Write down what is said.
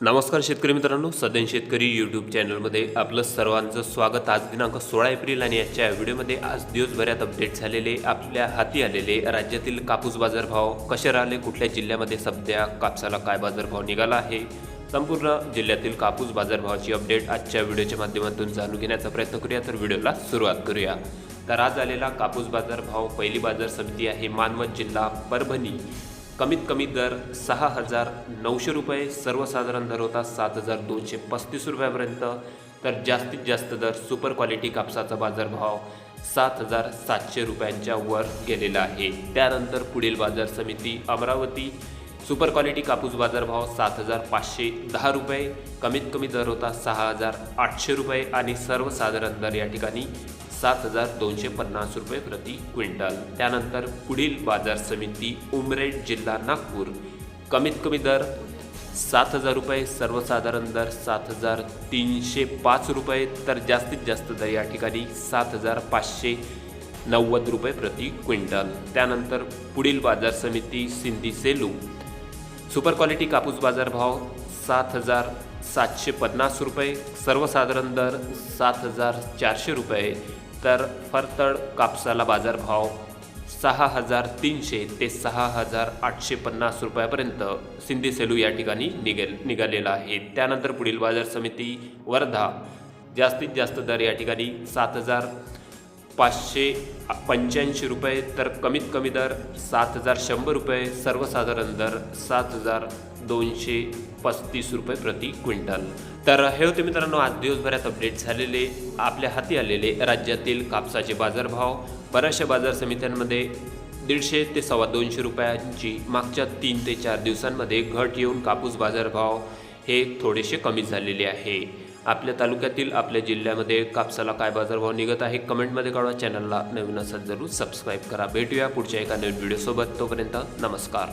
नमस्कार शेतकरी मित्रांनो सदन शेतकरी यूट्यूब चॅनलमध्ये आपलं सर्वांचं स्वागत. आज दिनांक सोळा एप्रिल आणि आजच्या व्हिडिओमध्ये आज दिवसभरात अपडेट झालेले आपल्या हाती आलेले राज्यातील कापूस बाजारभाव कसे राहिले कुठल्या जिल्ह्यामध्ये सध्या कापसाला काय बाजारभाव निघाला आहे संपूर्ण जिल्ह्यातील कापूस बाजारभावाची अपडेट आजच्या व्हिडिओच्या माध्यमातून जाणून घेण्याचा प्रयत्न करूया. तर व्हिडिओला सुरुवात करूया. तर आज आलेला कापूस बाजारभाव पहिली बाजार समिती आहे मानवत जिल्हा परभणी. कमीत कमी दर सहा हजार नऊशे रुपये सर्वसाधारण दर होता सात हजार दोनशे पस्तीस रुपयापर्यंत. तर जास्तीत जास्त दर सुपर क्वालिटी कापसाचा बाजारभाव सात हजार सातशे रुपयांच्या वर गेलेला आहे. त्यानंतर पुढील बाजार समिती अमरावती. सुपर क्वालिटी कापूस बाजारभाव सात हजार पाचशे दहा रुपये कमीत कमी दर होता सहा हजार आठशे रुपये आणि सर्वसाधारण दर या ठिकाणी सात हजार दोनशे पन्नास रुपये प्रति क्विंटल. त्यानंतर पुढील बाजार समिती उमरेड जिल्हा नागपूर. कमीत कमी दर सात हजार रुपये सर्वसाधारण दर सात हजार तीनशे पाच रुपये तर जास्तीत जास्त दर या ठिकाणी सात हजार पाचशे नव्वद रुपये प्रति क्विंटल. त्यानंतर पुढील बाजार समिती सिंधी सेलू. सुपर क्वालिटी कापूस बाजार भाव सात हजार सातशे पन्नास रुपये सर्वसाधारण दर सात हजार चारशे रुपये तर फरतड कापसाला बाजारभाव सहा हजार तीनशे ते सहा हजार आठशे पन्नास रुपयापर्यंत सिंधी सेलू या ठिकाणी निघेल निघालेला आहे. त्यानंतर पुढील बाजार समिती वर्धा जास्तीत जास्त दर या ठिकाणी सात हजार पाचशे पंच्याऐंशी रुपये तर कमीत कमी दर सात हजार शंभर रुपये सर्वसाधारण दर सात हजार दोनशे पस्तीस रुपये प्रति क्विंटल. तर हे होते मित्रांनो आज दिवसभरात अपडेट झालेले आपल्या हाती आलेले राज्यातील कापसाचे बाजारभाव. बऱ्याचशा बाजार समित्यांमध्ये दीडशे ते सव्वा दोनशे रुपयांची मागच्या तीन ते चार दिवसांमध्ये घट येऊन कापूस बाजारभाव हे थोडेसे कमी झालेले आहे. आपल्या तालुक्यातील आपल्या जिल्ह्यामध्ये कापसाला काय बाजारभाव निघत आहे कमेंटमध्ये कळवा. चॅनलला नवीन असत जरूर सबस्क्राईब करा. भेटूया पुढच्या एका नवीन व्हिडिओसोबत तोपर्यंत नमस्कार.